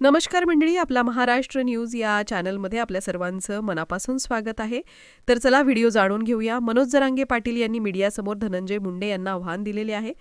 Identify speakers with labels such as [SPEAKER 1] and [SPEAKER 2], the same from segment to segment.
[SPEAKER 1] नमस्कार मंडळी आपला महाराष्ट्र न्यूज या चॅनलमध्ये आपल्या सर्वांचं मनापासून स्वागत आहे. तर चला व्हिडिओ जाणून घेऊया. मनोज जरांगे पाटील यांनी मीडियासमोर धनंजय मुंडे यांना आव्हान दिलेले आहे.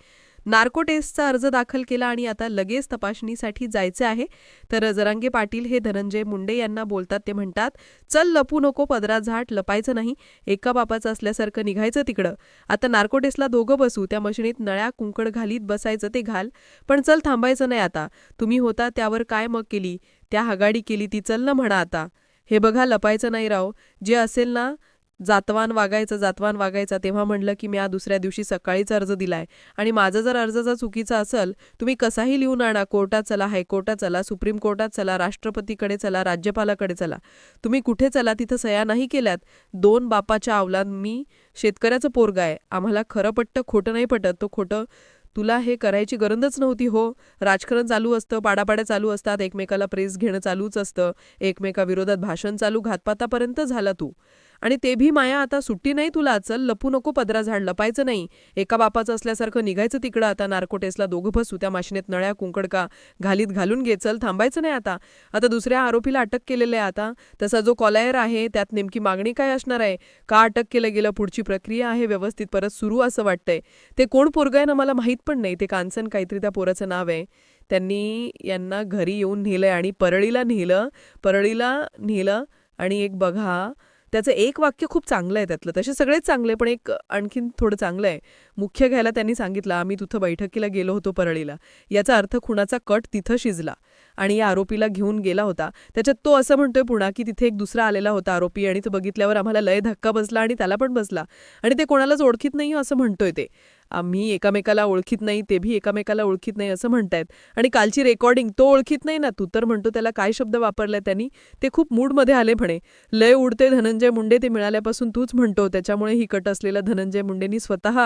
[SPEAKER 1] नार्को टेस्टचा अर्ज दाखल केला आणि आता लगेच तपासणीसाठी जायचे आहे. तर जरांगे पाटील हे धनंजय मुंडे यांना बोलतात ते म्हणतात चल लपू नको पदरा झाट लपायचं नाही. एका बापाचं असल्यासारखं निघायचं तिकडं. आता नार्को टेस्टला दोघं बसू त्या मशिनीत नळ्या कुंकड घालीत बसायचं ते घाल. पण चल थांबायचं नाही आता. तुम्ही होता त्यावर काय मग केली? त्या हगाडी केली ती चल ना म्हणा आता. हे बघा लपायचं नाही राव. जे असेल ना जातवान वागायचं जातवान वागायचा तेव्हा म्हणलं की मी आ दुसऱ्या दिवशी सकाळीच अर्ज दिलाय. आणि माझा जर अर्ज जर चुकीचा असेल तुम्ही कसाही लिहून आणा कोर्टात चला हायकोर्टात चला सुप्रीम कोर्टात चला राष्ट्रपतीकडे चला राज्यपालाकडे चला. तुम्ही कुठे चला तिथं सया नाही केल्यात. दोन बापाच्या आवलात मी शेतकऱ्याचं पोरगा आहे. आम्हाला खरं पटतं खोटं नाही पटत. तो खोटं तुला हे करायची गरजच नव्हती हो. राजकारण चालू असतं पाडापाड्या चालू असतात एकमेकाला प्रेस घेणं चालूच असतं एकमेकाविरोधात भाषण चालू घातपातापर्यंत झाला तू. आणि ते भी माया आता सुट्टी नाही तुला चल लपू नको पदरा झाड लपायचं नाही. एका बापाचं असल्यासारखं निघायचं तिकडं आता नार्कोटेसला दोघं बसू त्या माशिनेत नळ्या कुंकडका घालीत घालून घे चल थांबायचं नाही आता. आता दुसऱ्या आरोपीला अटक केलेलं आहे आता. तसा जो कॉलायर आहे त्यात नेमकी मागणी काय असणार आहे? का अटक केलं गेलं? पुढची प्रक्रिया आहे व्यवस्थित परत सुरू असं वाटतंय. ते कोण पोरगं आहे ना मला माहीत पण नाही. ते कांचन काहीतरी त्या पोराचं नाव आहे. त्यांनी यांना घरी येऊन नेलंय आणि परळीला नेलं परळीला नेलं आणि एक बघा त्याचं एक वाक्य खूप चांगलं आहे त्यातलं. तसे सगळेच चांगले पण एक आणखीन थोडं चांगलं आहे. मुख्य घ्यायला त्यांनी सांगितलं आम्ही तिथं बैठकीला गेलो होतो परळीला. याचा अर्थ खुणाचा कट तिथं शिजला. आणि या आरोपीला घेऊन गेला होता. त्याच्यात तो असं म्हणतोय पुन्हा की तिथे एक दुसरा आलेला होता आरोपी आणि तो बघितल्यावर आम्हाला लय धक्का बसला आणि त्याला पण बसला. आणि ते कोणालाच ओळखीत नाही असं म्हणतोय ते. आम्ही एकामेकाला ओळखीत नाही ते भी एकामेकाला ओळखीत नाही असं म्हणतायत. आणि कालची रेकॉर्डिंग तो ओळखीत नाही ना तू तर म्हणतो त्याला काय शब्द वापरला त्यांनी ते खूप मूडमध्ये आले म्हणे. लय उडते धनंजय मुंडे ते मिळाल्यापासून तूच म्हणतो त्याच्यामुळे ही कट असलेला धनंजय मुंडेंनी स्वतः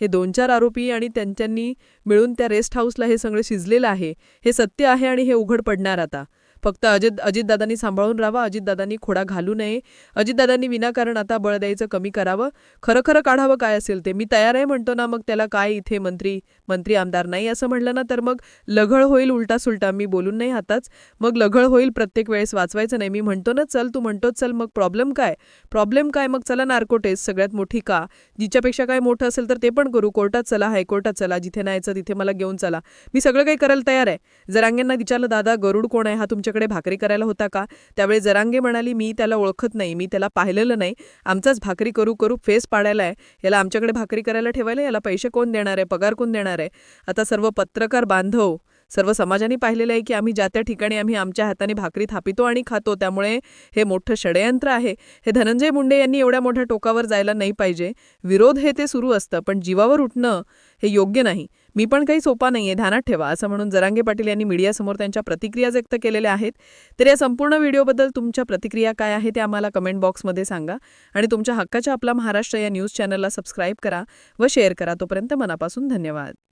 [SPEAKER 1] हे दोन चार आरोपी आणि त्यांच्यांनी मिळून त्या रेस्ट हाऊसला हे सगळं शिजलेलं आहे. हे सत्य आहे आणि हे उघड पडणार आता. फक्त अजित अजितदादांनी सांभाळून राहावं अजितदादांनी खोडा घालू नये. अजितदादांनी विनाकारण आता बळ द्यायचं कमी करावं. खरं खरं काढावं काय असेल ते मी तयार आहे म्हणतो ना मग त्याला काय इथे मंत्री मंत्री आमदार नाही असं म्हणलं ना तर मग लघळ होईल उलटा सुलटा मी बोलून नाही हाताच. मग लघळ होईल प्रत्येक वेळेस वाचवायचं नाही. मी म्हणतो ना चल तू म्हणतोच चल मग प्रॉब्लेम काय? प्रॉब्लेम काय? मग चला नार्को टेस्ट सगळ्यात मोठी का? जिच्यापेक्षा काय मोठं असेल तर ते पण करू. कोर्टात चला हायकोर्टात चला जिथे नाहीचं तिथे मला घेऊन चला. मी सगळं काही करायला तयार आहे. जरांगेंना विचारलं दादा गरुड कोण आहे? हा तुमच्या आमच्याकडे भाकरी करायला होता का? त्यावेळी जरांगे म्हणाली मी त्याला ओळखत नाही मी त्याला पाहिलेलं नाही. आमचाच भाकरी करू करू फेस पाडायला आहे. याला आमच्याकडे भाकरी करायला ठेवायला याला पैसे कोण देणार आहे? पगार कोण देणार आहे? आता सर्व पत्रकार बांधव सर्व समाजाने पाहिलेलं आहे की आम्ही ज्या त्या ठिकाणी आम्ही आमच्या हाताने भाकरी थापितो आणि खातो त्यामुळे हे मोठं षडयंत्र आहे. हे धनंजय मुंडे यांनी एवढ्या मोठ्या टोकावर जायला नाही पाहिजे. विरोध हे ते सुरू असतं पण जीवावर उठणं हे योग्य नाही. मी पण काही सोपा नाहीये ध्यानात ठेवा असं म्हणून जरांगे पाटील यांनी मीडियासमोर त्यांच्या प्रतिक्रिया व्यक्त केलेल्या आहेत. तर या संपूर्ण व्हिडिओबद्दल तुमच्या प्रतिक्रिया काय आहे ते आम्हाला कमेंट बॉक्समध्ये सांगा. आणि तुमच्या हक्काच्या आपला महाराष्ट्र या न्यूज चॅनलला सबस्क्राईब करा व शेअर करा. तोपर्यंत मनापासून धन्यवाद.